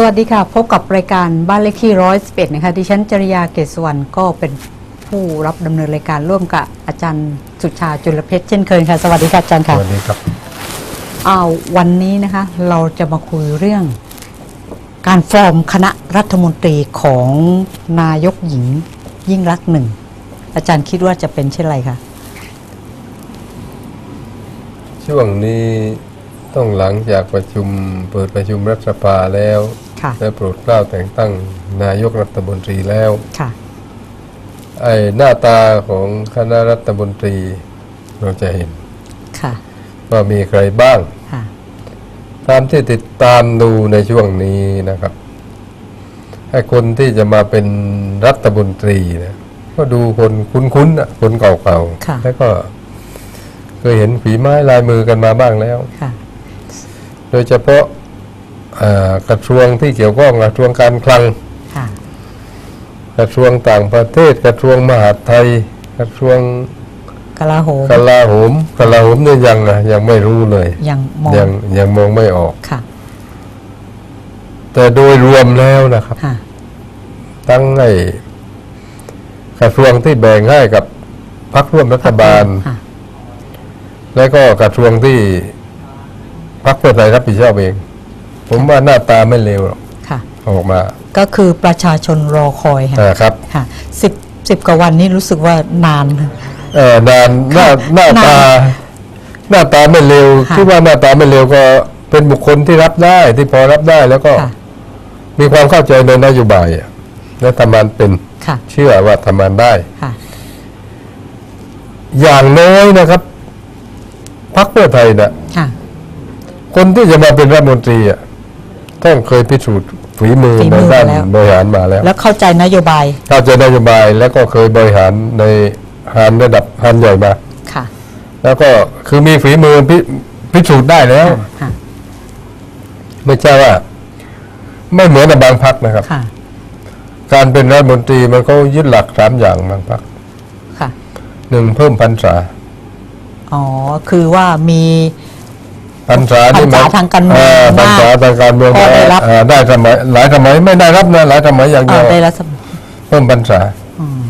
สวัสดีค่ะ พบกับรายการบ้านเลขที่ร้อยสิบเอ็ดนะคะดิฉันจริยาเกศสุวรรณก็เป็นผู้รับดำเนินรายการร่วมกับอาจารย์สุชาจุลเพชรเช่นเคยค่ะ สวัสดีค่ะอาจารย์สค่ะวัสดีครับอ้าววันนี้นะคะเราจะมาคุยเรื่อง การฟอร์มคณะรัฐมนตรีของนายกหญิงยิ่งรักษณ์หนึ่งอาจารย์คิดว่าจะเป็นเช่นไรคะช่วงนี้ต้องหลังจากประชุมเปิดประชุมรัฐสภาแล้ว ค่ะและโปรดเกล้าแต่งตั้งนายกรัฐมนตรีแล้วค่ะไอ้หน้าตาของคณะรัฐมนตรีเราจะเห็นค่ะว่ามีใครบ้าง ค่ะ ตามที่ติดตามดูในช่วงนี้นะครับไอ้คนที่จะมาเป็นรัฐมนตรีนะก็ดูคนคุ้นๆนะคนเก่าค่ะ ๆแล้วก็เคยเห็นฝีไม้ลายมือกันมาบ้างแล้ว ค่ะ โดยเฉพาะอ่า กระทรวงที่เกี่ยวข้องกระทรวงการคลังค่ะกระทรวงต่างประเทศ กระทรวงมหาดไทย กระทรวงกลาโหมกลาโหมกลาโหมเนี่ยยังนะยังไม่รู้เลย ยังมองยังยังมองไม่ออกค่ะ แต่โดยรวมแล้วนะครับค่ะทั้งไอ้กระทรวงที่แบ่งให้กับพรรคร่วมรัฐบาลค่ะและก็กระทรวงที่พรรคเพื่อไทยรับผิดชอบเอง ผมว่าหน้าตาไม่เลวหรอกค่ะ ออกมาก็คือประชาชนรอคอยค่ะอ่าครับค่ะสิบสิบกว่าวันนี้รู้สึกว่านาน เออนานหน้าหน้าตา หน้าตาไม่เร็วค่ะ ที่ว่าหน้าตาไม่เร็วก็เป็นบุคคลที่รับได้ที่พอรับได้แล้วก็ค่ะมีความเข้าใจในนโยบายอะและทำงานเป็นค่ะเชื่อว่าทำงานได้ ค่ะ อย่างน้อยนะครับพรรคเพื่อไทยนะค่ะ คนที่จะมาเป็นรัฐมนตรีอะ ต้องเคยพิสูจน์ฝีมือฝีในมือด้านมาแล้ว บริหารมาแล้วแล้วเข้าใจนโยบายเข้าใจนโยบายแล้วก็เคยบริหารในหารระดับหารใหญ่มา ค่ะแล้วก็คือมีฝีมือพิพิสูจน์ได้แล้ว ค่ะไม่ใช่ว่า ไม่เหมือนกับบางพักนะครับ ค่ะการเป็นรัฐมนตรีมันก็ยึดหลักสามอย่างบางพักค่ะ หนึ่งเพิ่มพรรษา อ๋อ คือว่ามี พรรษานี่พรรษาทางการเมืองพรรษาทางการเมืองก็ได้รับเอ่อได้สมัยหลายสมัยไม่ได้รับนะหลายสมัยอย่างเดีเอ่ยอวได้รัฐสมเพิ่มพรรษาอืม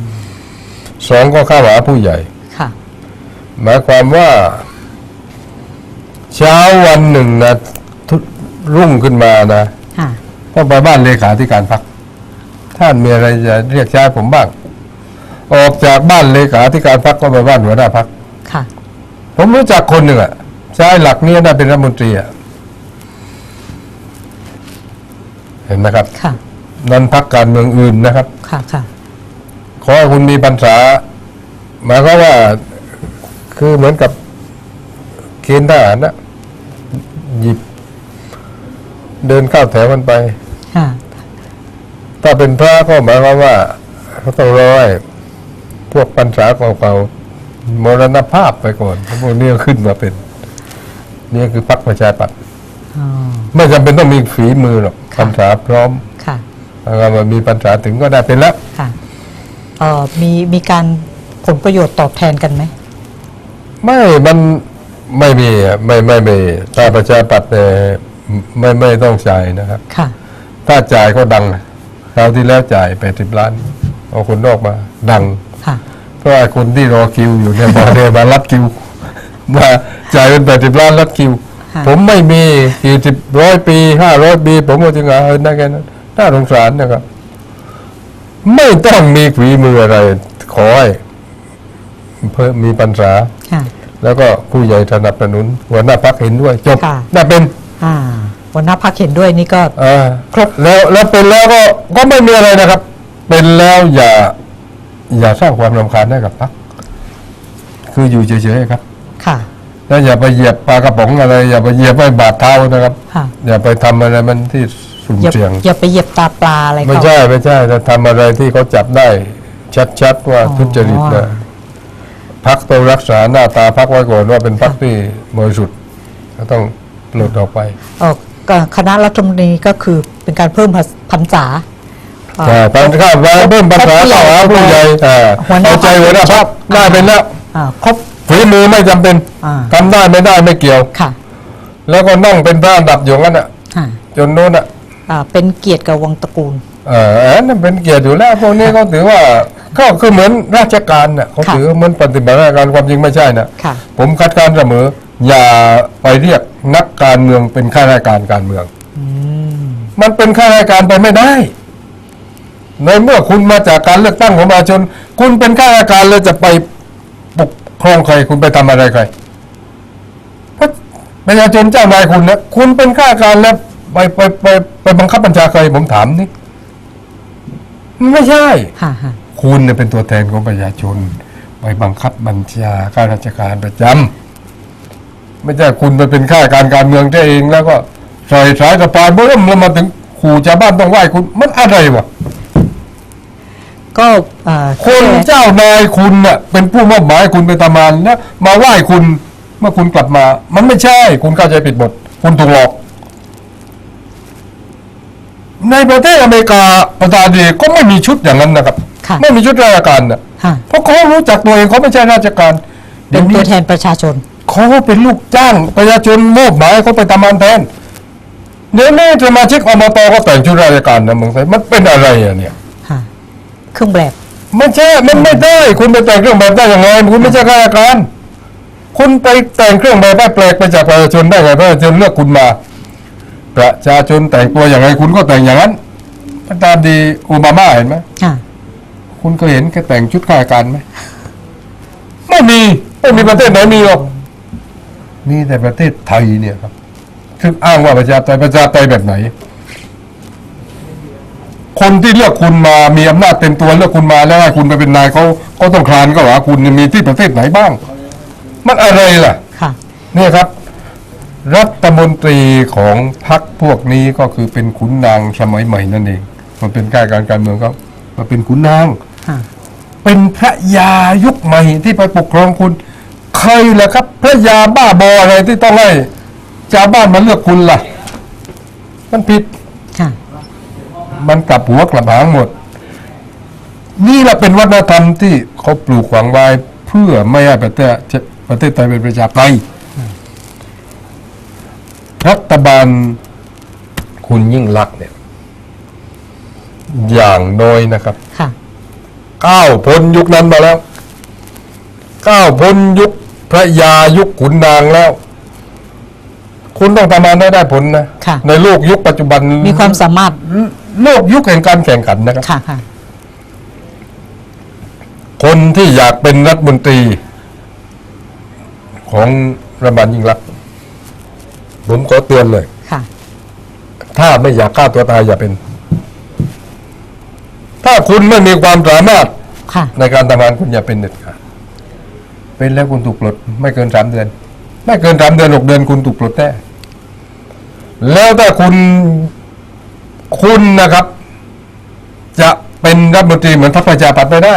สองก็เข้าหาผู้ใหญ่ค่ะหมายความว่า เช้าวันหนึ่งนะทุรุ่งขึ้นมานะค่ะต้องไปบ้านเลขาธิการพักท่านมีอะไรจะเรียกใช้ผมบ้าง ออกจากบ้านเลขาธิการพักก็ไปบ้านหัวหน้าพักค่ะ ผมรู้จักคนหนึ่งอะ ใช้หลักนี้ได้เป็นรัฐมนตรีอะเห็นไหมครับ ค่ะ นั้นพักการเมืองอื่นนะครับ ค่ะค่ะ ขอให้คุณมีปัญษาหมายความว่าคือเหมือนกับเกณฑ์ทหารนะหยิบ เดินเข้าแถวกันไป ค่ะ ถ้าเป็นพระก็หมายความว่าเขาต้องรอให้พวกปัญษาเก่าๆมรณภาพไปก่อนพวกนี้ก็ขึ้นมาเป็น นี่คือพรรคประชาธิปัตย์อ๋อ ไม่จำเป็นต้องมีฝีมือหรอกค่ะ ปัญษาพร้อมค่ะถ้ามันมีปัญษาถึงก็ได้เป็นแล้ว ค่ะเอ่อมีมีการผลประโยชน์ตอบแทนกันไหม ไม่ มันไม่มีอะไม่ไม่ไม่ถ้าประชาธิปัตย์เนี่ยไม่ไม่ต้องจ่ายนะครับ ค่ะ ถ้าจ่ายก็ดังคราวที่แล้วจ่ายแปดสิบล้าน เอาคนนอกมา ดัง ค่ะ เพราะว่าคนที่รอคิวอยู่เนี่ยมาเนี่ยมารับคิว มาจ่ายเป็นแปดสิบล้านรับคิว ค่ะผมไม่มีกี่สิบร้อยปีห้าร้อยปี ผมก็จึงเอาเออนั่นแค่นั้นน่าสงสารนะครับ ไม่ต้องมีฝีมืออะไร ขอให้เพิ่มมีปัญษาค่ะ แล้วก็ผู้ใหญ่สนับสนุน หัวหน้าพักเห็นด้วย จบค่ะได้เป็นอ่าวันหน้าพักเห็นด้วยนี่ก็ อ่าครบแล้วแล้วเป็นแล้วก็ก็ไม่มีอะไรนะครับ เป็นแล้วอย่า อย่าสร้างความรำคาญให้กับพัก คืออยู่เฉยๆครับ ค่ะ แล้วอย่าไปเหยียบปลากระป๋องอะไร อย่าไปเหยียบไปบาดเท้านะครับ ค่ะ อย่าไปทำอะไรมันที่สุ่มอย่าเสี่ยง อย่าไปเหยียบตาปลาอะไรไม่เขา ใช่ไม่ใช่จะทำอะไรที่เขาจับได้ ชัดๆว่าอ๋อ ทุจริตนะพักต้องรักษาหน้าตาพักไว้ก่อนว่าเป็นพักที่บริสุทธิ์ก็ต้องหลุดออกไป เอ่อก็คณะรัฐมนตรีก็คือเป็นการเพิ่มพรรษาเอ่ออ่าตอนข้ามมาเพิ่มปัญหาต่อหาผู้ใหญ่อ่าหัวหน้าเอาใจหัวหน้าพักได้เป็นแล้ว อ่าครบ ฝีมือไม่จำเป็นอ่า ทำได้ไม่ได้ไม่เกี่ยว ค่ะแล้วก็นั่งเป็นพระอันดับอยู่งั้นอะ ค่ะจนโน้นอะอ่าเป็นเกียรติกับวงตระกูล เอออันนั้นเป็นเกียรติอยู่แล้วพวกนี้เขาถือว่าก็คือเหมือนราชการน่ะเขาค่ะ ถือเหมือนปฏิบัติราชการความจริงไม่ใช่นะค่ะ ผมคัดค้านเสมอ อย่าไปเรียกนักการเมืองเป็นข้าราชการการเมือง อืม มันเป็นข้าราชการไปไม่ได้ ในเมื่อคุณมาจากการเลือกตั้งของประชาชน คุณเป็นข้าราชการแล้วจะไปปก ครองใครคุณไปทำอะไรใครเพราะประชาชนเจ้านายคุณนะคุณเป็นข้าราชการแล้วไปไปไปไปบังคับบัญชาใครผมถามนี่ไม่ใช่ค่ะค่ะคุณเนี่ยเป็นตัวแทนของประชาชน ไปบังคับบัญชาข้าราชการประจำไม่ใช่คุณไปเป็นข้าราชการการเมืองได้เองแล้วก็ใส่สายสะพายเบิ่มแล้วมาถึงขู่ชาวบ้านต้องไหว้คุณมันอะไรวะ ก็อ่าคนแค่เจ้านายคุณน่ะเป็นผู้มอบหมายให้คุณไปทำงานแล้วมาไหว้คุณเมื่อคุณกลับมา มันไม่ใช่ คุณเข้าใจผิดหมดคุณถูกหลอก ในประเทศอเมริกาประธานาธิบดีก็ไม่มีชุดอย่างนั้นนะครับ ค่ะไม่มีชุดราชการนะค่ะเพราะเขารู้จักตัวเองเขาไม่ใช่ราชการเป็นตัวแทนประชาชน เขาเป็นลูกจ้างประชาชนมอบหมายให้เขาไปทำงานแทนเดี๋ยวนี้สมาชิกอบตก็แต่งชุดราชการนะเมืองไทยมันเป็นอะไรอะเนี่ยค่ะ เครื่องแบบ ไม่ใช่มันไม่ได้ คุณไปแต่งเครื่องแบบได้ยังไงคุณไม่ใช่ข้าราชการ คุณไปแต่งเครื่องแบบได้แปลกไปจากประชาชนได้ไงประชาชนเลือกคุณมา ประชาชนแต่งตัวอย่างไรคุณก็แต่งอย่างนั้นตามดีโอบามาเห็นไหมค่ะคุณเคยเห็นแกแต่งชุดข้าราชการไหมไม่มีไม่มีประเทศไหนมีหรอกมีแต่ประเทศไทยเนี่ยครับซึ่งอ้างว่าประชาธิปไตยประชาธิปไตยแบบไหน คนที่เลือกคุณมามีอำนาจเต็มตัวเลือกคุณมาแล้วให้คุณไปเป็นนายเขาเขาต้องคลานก็หาคุณมีที่ประเทศไหนบ้าง มันอะไรล่ะค่ะเนี่ยครับ รัฐมนตรีของพรรคพวกนี้ก็คือเป็นขุนนางสมัยใหม่นั่นเอง มันเป็นการการการเมืองเขามาเป็นขุนนางค่ะเป็นพระยายุคใหม่ที่ไปปกครองคุณใครล่ะครับ พระยาบ้าบออะไรที่ต้องให้ชาวบ้านมาเลือกคุณล่ะ มันผิดค่ะ มันกลับหัวกลับหางหมด นี่แหละเป็นวัฒนธรรมที่เขาปลูกฝังไว้เพื่อไม่ให้ประเทศประเทศไทยเป็นประชาธิปไตยรัฐบาลคุณยิ่งรักษณ์เนี่ย อย่างน้อยนะครับค่ะก้าวพ้นยุคนั้นมาแล้วก้าวพ้นยุคพระยายุคขุนนางแล้ว คุณต้องประมาณได้ได้ผลนะค่ะในโลกยุคปัจจุบัน มีความสามารถ โลกยุคแห่งการแข่งขันนะครับ ค่ะค่ะ คนที่อยากเป็นรัฐมนตรี ของรัฐบาลยิ่งรักษณ์ผมขอเตือนเลย ค่ะ ถ้าไม่อยากฆ่าตัวตายอย่าเป็น ถ้าคุณไม่มีความสามารถค่ะ ในการทำงานคุณอย่าเป็นเด็ดขาดเป็นแล้วคุณถูกปลด ไม่เกินสามเดือน ไม่เกินสามเดือนหกเดือนคุณถูกปลดแน่แล้วถ้าคุณ คุณนะครับ จะเป็นรัฐมนตรีเหมือนพรรคประชาปัตย์ไม่ได้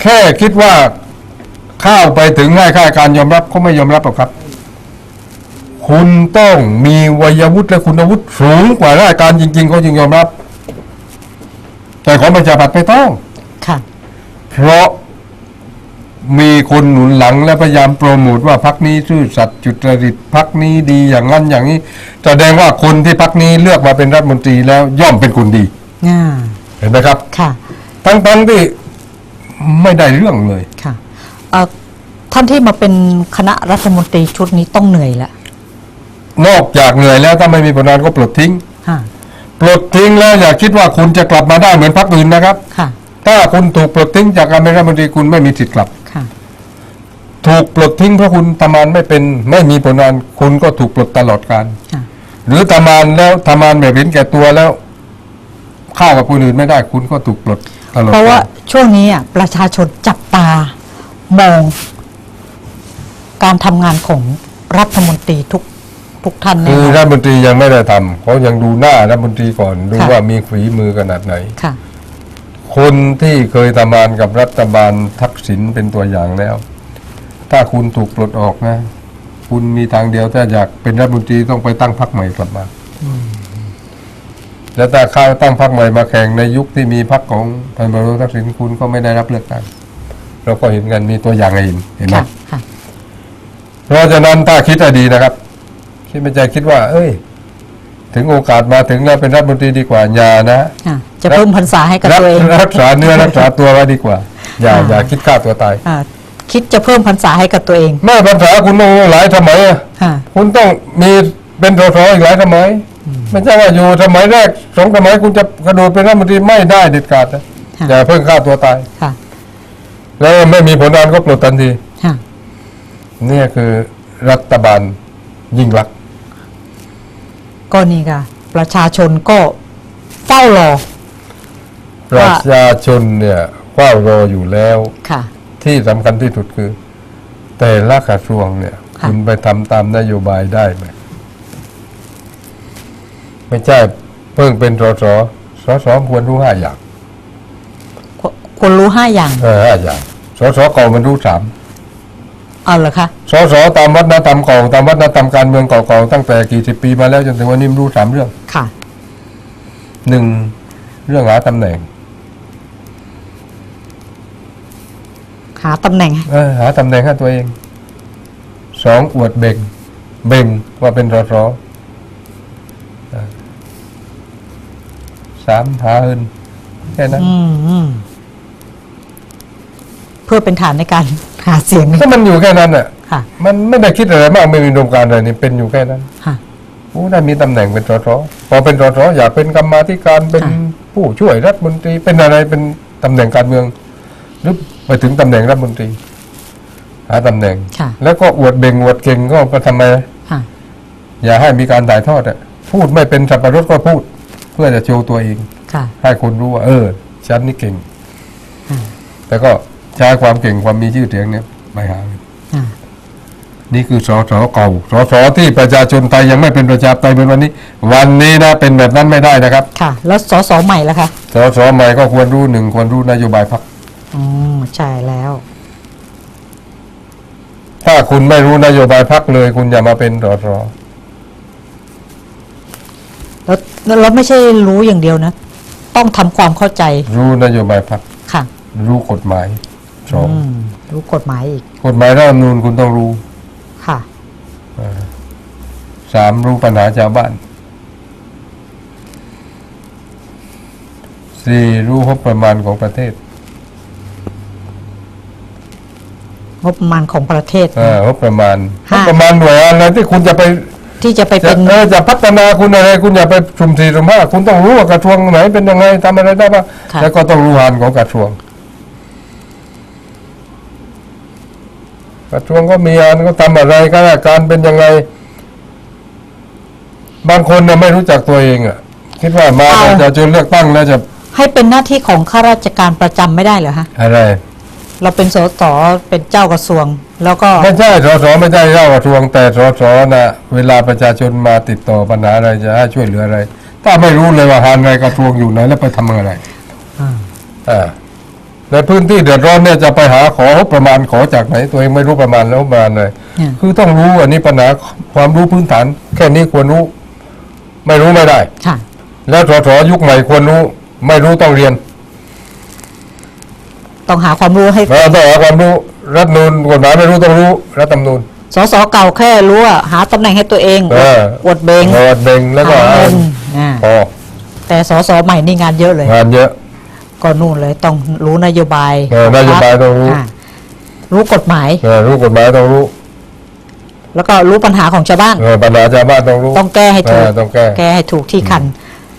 แค่คิดว่าเข้าไปถึงให้ข้าราชการยอมรับเขาไม่ยอมรับหรอกครับ คุณต้องมีวัยวุฒิและคุณวุฒิสูงกว่าราชการจริงๆเขาจึงยอมรับ แต่ของประชาปัตย์ไม่ต้อง ค่ะ เพราะ มีคนหนุนหลังและพยายามโปรโมทว่าพักนี้ซื่อสัตย์จุจริตพักนี้ดีอย่างนั้นอย่างนี้ แสดงว่าคนที่พักนี้เลือกมาเป็นรัฐมนตรีแล้วย่อมเป็นคนดีอ่าเห็นไหมครับ ค่ะทั้งทั้งๆที่ไม่ได้เรื่องเลยค่ะเอ่อท่านที่มาเป็นคณะรัฐมนตรีชุดนี้ต้องเหนื่อยละนอกจากเหนื่อยแล้วถ้าไม่มีผลงานก็ปลดทิ้ง ค่ะปลดทิ้งแล้วอย่าคิดว่าคุณจะกลับมาได้เหมือนพรรคอื่นนะครับ ค่ะ ถ้ถ้าคุณถูกปลดทิ้งจากการเป็นรัฐมนตรีคุณไม่มีสิทธิ์กลับค่ะ ถูกปลดทิ้งเพราะคุณทำงานไม่เป็นไม่มีผลงานคุณก็ถูกปลดตลอดการค่ะ หรือทำงานแล้วทำงานแบบเห็นแก่ตัวแล้วเข้ากับคนอื่นไม่ได้คุณก็ถูกปลดตลอดเพราะว่าช่วงนี้อะประชาชนจับตามอง การทำงานของรัฐมนตรีทุกทุกท่านแน่คือนอนรัฐมนตรียังไม่ได้ทำเขายังดูหน้ารัฐมนตรีก่อนดูค่ะว่ามีฝีมือขนาดไหน ค่ะ คนที่เคยทำงานกับรัฐบาลทักษิณเป็นตัวอย่างแล้ว ถ้าคุณถูกปลดออกนะ คุณมีทางเดียวถ้าอยากเป็นรัฐมนตรีต้องไปตั้งพรรคใหม่กลับมาแล้วถ้าเข้าตั้งพรรคใหม่มาแข่งในยุคที่มีพรรคของพันบรทักษิณคุณก็ไม่ได้รับเลือกตั้งเราก็เห็นกันมีตัวอย่างให้เห็นเห็นไหมค่ะค่ะเพราะฉะนั้นถ้าคิดให้ดีนะครับ คิดไม่ใจคิดว่า เอ้ย ถึงโอกาสมาถึงแล้วเป็นรัฐมนตรีดีกว่าอย่านะอะจะเพิ่มพรรษาให้กับรักตัวเองรักษาเนื้อรักษาตัวไว้ดีกว่า อย่าอ่าอย่าคิดฆ่าตัวตายอะ คิดจะเพิ่มพรรษาให้กับตัวเองแม่ภาษาคุณต้องหลายสมัยอะค่ะ คุณต้องมีเป็นสสอีกหลายสมัย ไม่ใช่ว่าอยู่สมัยแรกสองสมัยคุณจะกระโดดเป็นรัฐมนตรีไม่ได้เด็ดขาดนะค่ะ อย่าเพิ่งฆ่าตัวตาย ค่ะ แล้วไม่มีผลงานก็ปลดทันทีค่ะ เนี่ยคือรัฐบาลยิ่งรักษณ์ก็นี่ค่ะ ประชาชนก็เฝ้ารอ ประชาชนเนี่ยเฝ้ารออยู่แล้ว ค่ะ ที่สำคัญที่สุดคือ แต่ละกระทรวงเนี่ย ค่ะ คุณไปทำตามนโยบายได้ไหมไม่ใช่เพิ่งเป็นสสสสควรรู้ห้าอย่าง ควควรรู้ห้าอย่างเออห้าอย่างสสเก่ามันรู้สาม เอาเหรอคะ สสตามวัฒนธรรมเก่าตามวัฒนธรรมการเมืองเก่าๆตั้งแต่กี่สิบปีมาแล้วจนถึงวันนี้มันรู้สามเรื่องค่ะ หนึ่งเรื่องหาตำแหน่งาตำแหน่ง เออหาตำแหน่งให้ตัวเองสองอวดเบ่ง เบ่งว่าเป็นสสเออสามหาเงินแค่นั้นอืมอืมเพื่อเป็นฐานในการหาเสียงก็มันอยู่แค่นั้นอะ ค่ะ มันไม่ได้คิดอะไรมากไม่มีอุดมการณ์อะไรนี่เป็นอยู่แค่นั้นค่ะ ผู้ได้มีตำแหน่งเป็นสสพอเป็นสสอยากเป็นกรรมาธิการเป็นค่ะ ผู้ช่วยรัฐมนตรีเป็นอะไรเป็นตำแหน่งการเมือง หรือ ไปถึงตำแหน่งรัฐมนตรี หาตำแหน่ง ค่ะ แล้วก็อวดเบ่งอวดเก่งก็ไปทำไม ค่ะ อย่าให้มีการถ่ายทอดอะพูดไม่เป็นสับปะรดก็พูด เพื่อจะโชว์ตัวเอง ค่ะ ให้คนรู้ว่า เออฉันนี่เก่งอืมแต่ก็ใช้ความเก่งความมีชื่อเสียงเนี่ยไปหาเงินอ่า นี่คือสสเก่าสสที่ประชาชนไทยยังไม่เป็นประชาธิปไตยเหมือนวันนี้ วันนี้นะเป็นแบบนั้นไม่ได้นะครับค่ะ แล้วสสใหม่ล่ะคะ สสใหม่ก็ควรรู้หนึ่งควรรู้นโยบายพรรค อืมใช่แล้ว ถ้าคุณไม่รู้นโยบายพรรคเลย คุณอย่ามาเป็นสสแล้วแล้วไม่ใช่รู้อย่างเดียวนะ ต้องทำความเข้าใจรู้นโยบายพรรคค่ะรู้กฎหมายสองอืมรู้กฎหมายอีกกฎหมายรัฐธรรมนูญคุณต้องรู้ค่ะสามรู้ปัญหาชาวบ้านสี่รู้งบประมาณของประเทศ งบประมาณของประเทศเอองบประมาณงค่ะบประมาณหน่วยอะไรที่คุณจะไปที่จะไปจะเป็นเออจะพัฒนาคุณอะไร คุณอย่าไปสุ่มสี่สุ่มห้าคุณต้องรู้ว่ากระทรวงไหนเป็นยังไงทำอะไรได้บ้างค่ะ แล้วก็ต้องรู้งานของกระทรวง กระทรวงก็มีงานก็ทำอะไรข้าราชการเป็นยังไง บางคนเนี่ยไม่รู้จักตัวเองอะ คิดว่ามาเอา จะจนเลือกตั้งแล้วจะให้เป็นหน้าที่ของข้าราชการประจำไม่ได้เหรอฮะอะไร เราเป็นสสเป็นเจ้ากระทรวง แล้วก็ไม่ใช่สสไม่ใช่เจ้ากระทรวง แต่สสนะเวลาประชาชนมาติดต่อปัญหาอะไรจะให้ช่วยเหลืออะไร ถ้าไม่รู้เลยว่าหานในกระทรวงอยู่ไหนแล้วไปทำอะไรอ่าอ่าในพื้นที่เดือดร้อนเนี่ยจะไปหาของบประมาณขอจากไหน ตัวเองไม่รู้ประมาณแล้วประมาณเลยเนี่ยคือต้องรู้อันนี้ปัญหาความรู้พื้นฐาน แค่นี้ควรรู้ ไม่รู้ไม่ได้ค่ะแล้วสสยุคใหม่ควรรู้ ไม่รู้ต้องเรียน ต้องหาความรู้ให้แล้วต้องหาความรู้รัฐธรรมนูนกฎหมายไม่รู้ต้องรู้รัฐธรรมนูนสสเก่าแค่รู้ว่าหาตำแหน่งให้ตัวเองเอออวดเบงอดเบ่งแล้วก็หาเงินอ่าพอแต่สสใหม่นี่งานเยอะเลยงานเยอะก็นู่นเลยต้องรู้นโยบายเออนโยบายต้องรู้ารู้กฎหมายเออรู้กฎหมายต้องรู้ แล้วก็รู้ปัญหาของชาวบ้านเออปัญหาชาวบ้านต้องรู้ ต้องแก้ให้ถูกเออต้องแก้แก้ให้ถูกที่คัน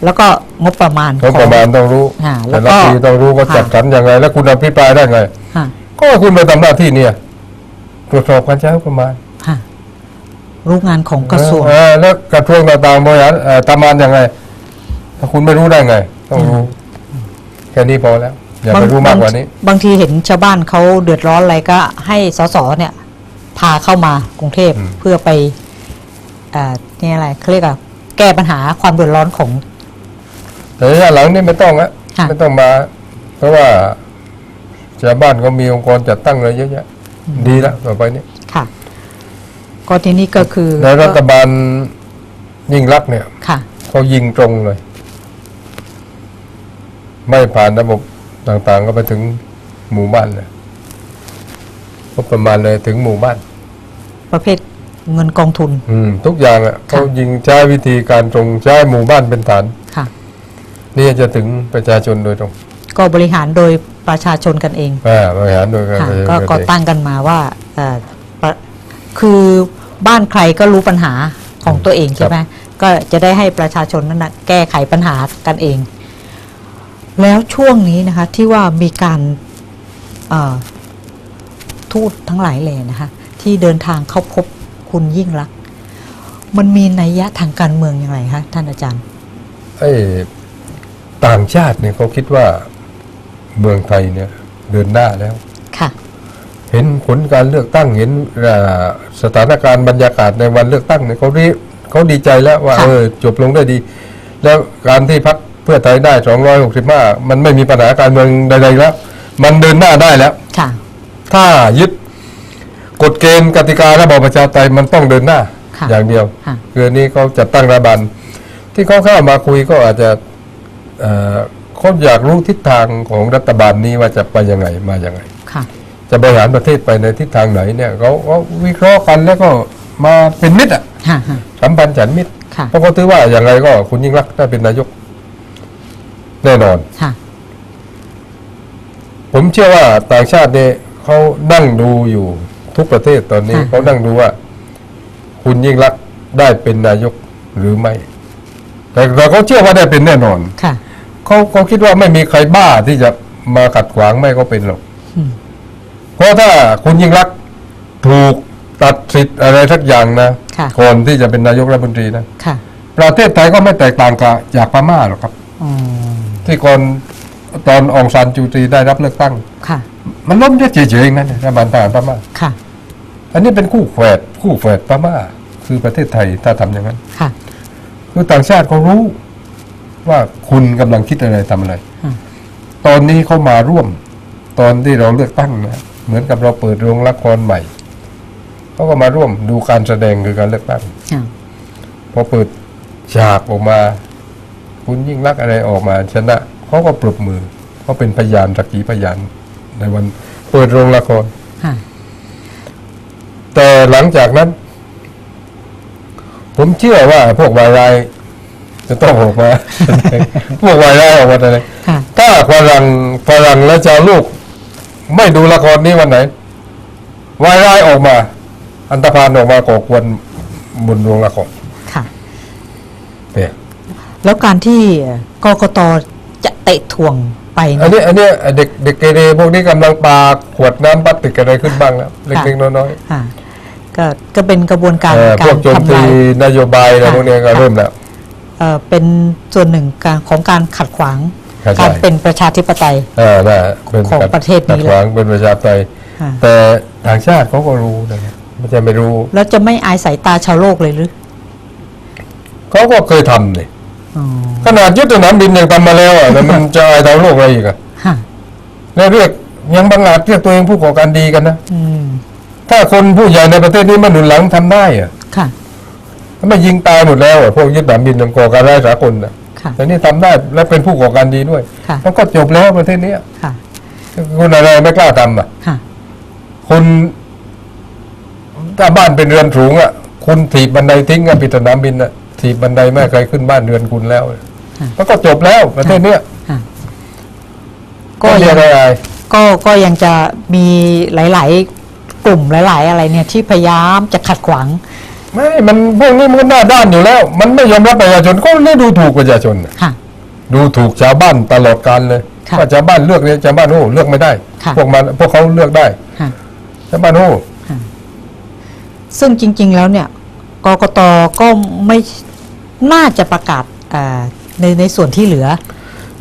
แล้วก็งบประมาณงบประมาณต้องรู้อ่าแล้แต่วก็ละปีต้องรู้ว่าจัดสรรยังไงแล้วคุณอภิปรายได้ไงฮะก็คุณไปทำหน้าที่เนี่ย ตรวจสอบการใช้งบประมาณฮะรู้งานของกระทรวง เออแล้วกระทรวงต่างๆบริหารเอ่อทำงานยังไงถ้าคุณไม่รู้ได้ไง ต้องรู้แค่นี้พอแล้ว อย่าไปรู้มากกว่านี้ บางทีเห็นชาวบ้านเขาเดือดร้อนอะไรก็ให้สสเนี่ย พาเข้ามากรุงเทพอืม เพื่อไปอ่านี่อะไรเขาเรียกอะแก้ปัญหาความเดือดร้อนของ แต่ระยะหลังนี่ไม่ต้องอะค่ะ ไม่ต้องมา เพราะว่าชาวบ้านเขามีองค์กรจัดตั้งอะไรเยอะแยะดีแล้วต่อไปนี้ค่ะ ก็ทีนี้ก็คือแล้วรัฐบาลยิ่งรักษณ์เนี่ยค่ะ เขายิงตรงเลย ไม่ผ่านระบบต่างๆ ก็ไปถึงหมู่บ้านเลยก็ประมาณเลยถึงหมู่บ้าน ประเภทเงินกองทุน อืม ทุกอย่างอะเขายิงใช้วิธีการตรงใช้หมู่บ้านเป็นฐานค่ะ นี่จะถึงประชาชนโดยตรงก็บริหารโดยประชาชนกันเองอ่าบริหารโดยการค่ะประชาชนก็เองก่อตั้งกันมาว่าเอ่อประคือบ้านใครก็รู้ปัญหาของตัวเองใช่ไหมก็จะได้ให้ประชาชนนั้นนะแก้ไขปัญหากันเอง แล้วช่วงนี้นะคะที่ว่ามีการเอ่อทูตทั้งหลายแหล่นะคะที่เดินทางเข้าพบคุณยิ่งรักษณ์มันมีนัยยะทางการเมืองอย่างไรคะท่านอาจารย์ ไอ้ ต่างชาติเนี่ยเขาคิดว่าเมืองไทยเนี่ยเดินหน้าแล้ว ค่ะ เห็นผลการเลือกตั้งเห็นอ่าสถานการณ์บรรยากาศในวันเลือกตั้งเนี่ยเขารีเขาดีใจแล้วว่าค่ะเออจบลงได้ดี แล้วการที่พักเพื่อไทยได้ 265 มันไม่มีปัญหาการเมืองใดๆแล้ว มันเดินหน้าได้แล้ว ค่ะ ถ้ายึดกฎเกณฑ์กติการะบอบประชาธิปไตยมันต้องเดินหน้าค่ะอย่างเดียวค่ะคืออันนี้เขาจัดตั้งรัฐบาลที่เขาเข้ามาคุยก็อาจจะ เอ่อเขาอยากรู้ทิศทางของรัฐบาลนี้ว่าจะไปยังไงมายังไงค่ะจะบริหารประเทศไปในทิศทางไหนเนี่ยเขาเขาวิเคราะห์กันแล้วก็มาเป็นมิตรอะค่ะค่ะสัมพันธ์ฉันมิตรค่ะเพราะเขาถือว่าอย่างไรก็คุณยิ่งรักษณ์ได้เป็นนายกแน่นอนค่ะผมเชื่อว่าต่างชาติเนี่ยเขานั่งดูอยู่ทุกประเทศตอนนี้ค่ะเขานั่งดูว่า คุณยิ่งรักษณ์ได้เป็นนายกหรือไม่ แต่แต่เขาเชื่อว่าได้เป็นแน่นอนค่ะ เขาเขาคิดว่าไม่มีใครบ้าที่จะมาขัดขวางไม่ก็เป็นหรอกอืมเพราะถ้าคุณยิ่งรักษณ์ถูกตัดสิทธิ์อะไรสักอย่างนะค่ะก่อนที่จะเป็นนายกรัฐมนตรีนะค่ะ ประเทศไทยก็ไม่แตกต่างกับจากพม่าหรอกครับอ๋อที่ก่อนตอนองซานจูจีได้รับเลือกตั้ง ค่ะ มันล้มเฉยๆเองนั่นแหละรัฐบาลทหารพม่าค่ะ อันนี้เป็นคู่แฝดคู่แฝดพม่า คือประเทศไทยถ้าทำอย่างนั้น ค่ะ คือต่างชาติเขารู้ ว่าคุณกำลังคิดอะไรทำอะไรอืมตอนนี้เขามาร่วม ตอนที่เราเลือกตั้งนะเหมือนกับเราเปิดโรงละครใหม่เขาก็มาร่วมดูการแสดงคือการเลือกตั้งอ่าพอเปิดฉากออกมา คุณยิ่งรักษณ์อะไรออกมา ชนะเขาก็ปรบมือเขาเป็นพยานสักขีพยานในวันเปิดโรงละครค่ะแต่หลังจากนั้น ผมเชื่อว่าพวกวายร้าย จะต้องออกมาพวกวายร้ายออกมาอะไรค่ะถ้าฝรั่งฝรั่งและชาวโลกไม่ดูละครนี้วันไหนวายร้ายออกมา อันตรพานออกมาก่อกวนบนโรงละครค่ะเนี่ยแล้วการที่กกตจะเตะถ่วงไปอันเนี่ยนี้อันนี้เด็กเด็กเกเรพวกนี้กำลังปาขวดน้ำพลาสติกอะไรขึ้นบ้างแล้วเล็กๆน้อยค่ะก็ก็เป็นกระบวนๆการเอ่อพกาวรกโจมทำตีลายนโยบายอะไรค่ะพวกนี้ก็ค่ะเริ่มแล้ว เอ่อเป็นส่วนหนึ่งการของการขัดขวางเข้าใจการเป็นประชาธิปไตยอ่าน่ะเป็นของประเทศนี้ขัดขวางเป็นประชาธิปไตยค่ะแต่ต่างชาติเขาก็รู้นะครับไม่ใช่ไม่รู้ แล้วจะไม่อายสายตาชาวโลกเลยหรือเขาก็เคยทำเนี่ยอ๋อขนาดยึดสนามบินยังทำมาแล้วอะแล้วมันจะอายดาวโลกอะไรอีกอะค่ะแล้วเรียกยังบังอาจเรียกตัวเองผู้ก่อการดีกันนะอืมถ้าคนผู้ใหญ่ในประเทศนี้มาหนุนหลังทำได้อะ ค่ะทำไมยิงตายหมดแล้วอะพวกยึดสนามบินยังก่อการร้ายสากลอะค่ะ แต่นี่ทำได้และเป็นผู้ก่อการดีด้วยค่ะ มันก็จบแล้วประเทศเนี้ยค่ะคุณอะไรไม่กล้าทำอะ ค่ะ คุณถ้าบ้านเป็นเรือนสูงอะ คุณถีบบันไดทิ้งอะปิดสนามบินอะถีบบันไดไม่ให้ใครขึ้นบ้านเรือนคุณแล้วค่ะ มันก็จบแล้วประเทศเนี้ยค่ะ ก็ก็เรียัยงกอะไรก็ก็ยังจะมีหลาย ๆ กลุ่มหลาย ๆ อะไรเนี่ย ที่พยายามจะขัดขวาง ไม่ มันพวกนี้มันก็หน้าด้านอยู่แล้ว มันไม่ยอมรับประชาชนก็เลยดูถูกประชาชนน่ะค่ะ ดูถูกชาวบ้านตลอดการเลยค่ะว่าชาวบ้านเลือกเนี่ยชาวบ้านโอ้เลือกไม่ได้ ค่ะ พวกมันพวกเขาเลือกได้ค่ะ ชาวบ้านโอ้ซึ่งจริง ๆ แล้วเนี่ยกกตก็ไม่น่าจะประกาศอ่าในในส่วนที่เหลือ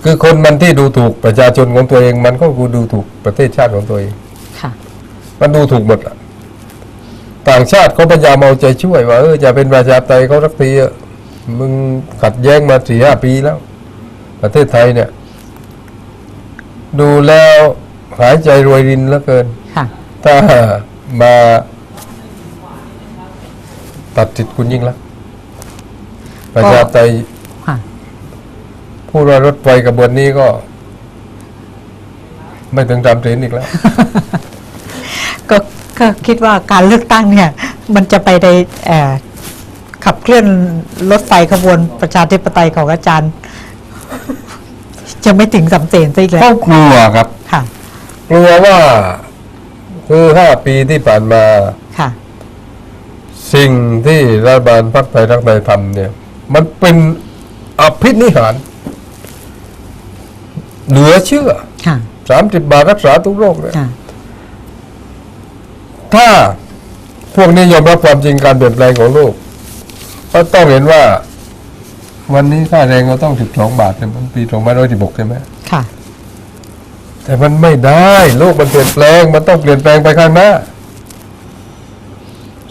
คือคนมันที่ดูถูกประชาชนของตัวเอง มันก็คือดูถูกประเทศชาติของตัวเอง ค่ะ มันดูถูกหมดอะ ต่างชาติเขาพยายามเอาใจช่วยว่าเออจะเป็นประชาธิปไตยเขาสักทีอะมึงขัดแย้งมาสี่ห้าปีแล้ว ประเทศไทยเนี่ย ดูแล้วหายใจรวยรินเหลือเกินค่ะถ้ามาตัดสิทธิ์คุณยิ่งลักษณ์ประชาธิปไตยค่ะผู้ว่ารถไฟกระบวนนี้ก็ ไม่ถึงสามเสนอีกแล้ว ก็ก็คิดว่าการเลือกตั้งเนี่ยมันจะไปในเอ่อขับเคลื่อนรถไฟขบวนประชาธิปไตยของอาจารย์ จะไม่ถึงสำเสนซะอีกแล้เขาวกลัวครับค่ะกลัวว่าคือห้าปีที่ผ่านมาค่ะ สิ่งที่รัฐบาลพรรคไทยรักไทยทำเนี่ย มันเป็นอภินิหาร เหลือเชื่อค่ะสามสิบบาทรักษาทุกโรคเลยค่ะ ถ้าพวกนี้ยอมรับความจริงการเปลี่ยนแปลงของโลกก็ต้องเห็นว่า วันนี้ค่าแรงเราต้องสิบสองบาทในปีสองพันร้อยสิบหกใช่ไหมค่ะ แต่มันไม่ได้ โลกมันเปลี่ยนแปลง มันต้องเปลี่ยนแปลงไปข้างหน้า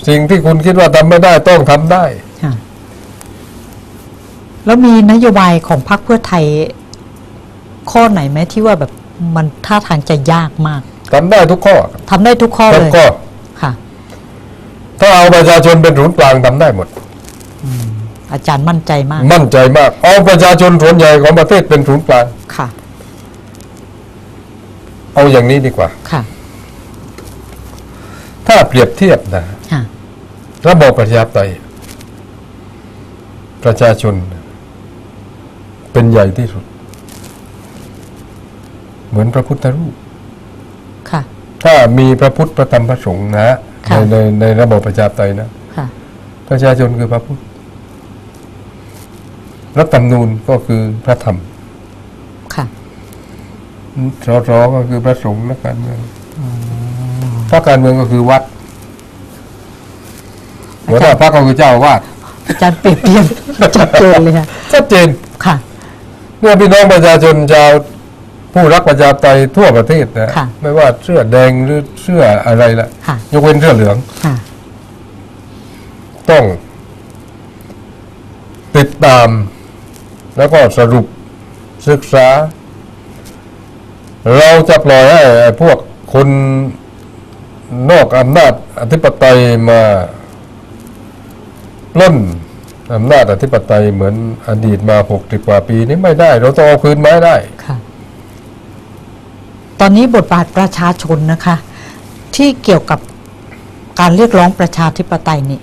สิ่งที่คุณคิดว่าทำไม่ได้ต้องทำได้ ค่ะ แล้วมีนโยบายของพรรคเพื่อไทย ข้อไหนไหมที่ว่าแบบมันท่าทางจะยากมากทำได้ทุกข้อทำได้ทุกข้อทุเลกยข้อค่ะ ถ้าเอาประชาชนเป็นศูนย์กลางทำได้หมด อาจารย์มั่นใจมาก มั่นใจมาก เอาประชาชนส่วนใหญ่ของประเทศเป็นศูนย์กลาง ค่ะ เอาอย่างนี้ดีกว่า ค่ะ ถ้าเปรียบเทียบนะค่ะ ระบบประชาธิปไตยประชาชน เป็นใหญ่ที่สุด เหมือนพระพุทธรูป ค่ะ ถ้ามีพระพุทธพระธรรมพระสงฆ์นะค่ะ ในในในระบบประชาธิปไตยนะค่ะประชาชนคือพระพุทธรัฐธรรมนูญก็คือพระธรรมค่ะสสก็คือพระสงฆ์นักการเมืองพระการเมืองก็คือวัดหัวหน้าพระก็คือเจ้าอาวาดอาจารย์เปรียบเทียบชัดเจนเลยค่ะชัดเจนค่ะ เมื่อพี่น้องประชาชนชาว ผู้รักประชาธิปไตยทั่วประเทศนะค่ะไม่ว่าเสื้อแดงหรือเสื้ออะไรละค่ะ ยกเว้นเสื้อเหลือง ค่ะ ต้อง ติดตาม แล้วก็สรุปศึกษา เราจะปล่อยให้ไอ้พวกคนนอกอำนาจอธิปไตยมาปล้นอำนาจอธิปไตยเหมือนอดีตมาหกสิบกว่าปีนี้ไม่ได้ เราต้องเอาคืนมาให้ได้ ค่ะ ตอนนี้บทบาทประชาชนนะคะ ที่เกี่ยวกับการเรียกร้องประชาธิปไตยนี่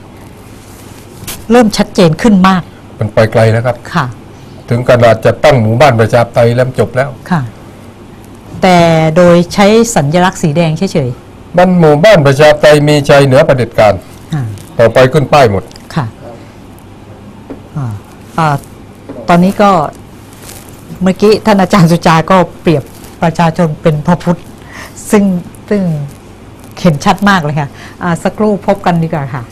เริ่มชัดเจนขึ้นมาก มันไปไกลนะครับ ค่ะ ถึงขนาดจะตั้งหมู่บ้านประชาธิปไตยแล้วจบแล้วค่ะ แต่โดยใช้สัญลักษณ์สีแดงเฉยมันหมู่บ้านประชาธิปไตยมีชัยเหนือประเผด็จการๆอ่าต่อไปขึ้นป้ายหมดค่ะอ่าอ่าตอนนี้ก็เมื่อกี้ท่านอาจารย์สุจาก็เปรียบ ประชาชนเป็นพระพุทธ ซึ่งซึ่งเห็นชัดมากเลยค่ะะสักครู่พบกันดีกว่าค่ะ